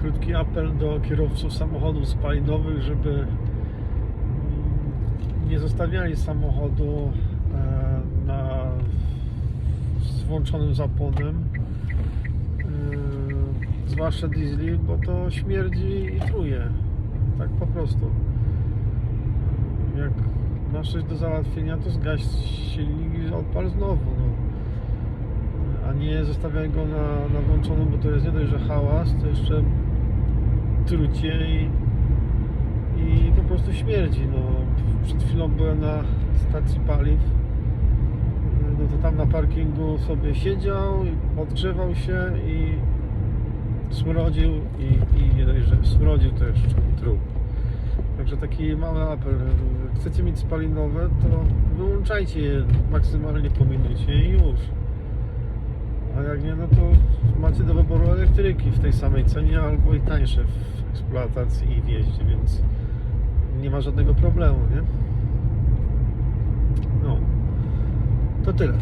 krótki apel do kierowców samochodów spalinowych, żeby mm, nie zostawiali samochodu e, na, z włączonym zapłonem. E, zwłaszcza diesli, bo to śmierdzi i truje. Tak po prostu. Jak masz coś do załatwienia, to zgaś silnik i odpal znowu. No. Nie zostawiaj go na, na włączonym, bo to jest nie dość, że hałas, to jeszcze trucie i, i po prostu śmierdzi. No. Przed chwilą byłem na stacji paliw. No to tam na parkingu sobie siedział, odgrzewał się i smrodził i, i nie dość, że smrodził jeszcze truł. Także taki mały apel. Chcecie mieć spalinowe, to wyłączajcie je maksymalnie po minucie i już. A jak nie, no to macie do wyboru elektryki w tej samej cenie albo i tańsze w eksploatacji i w jeździe, więc nie ma żadnego problemu, nie? No. To tyle.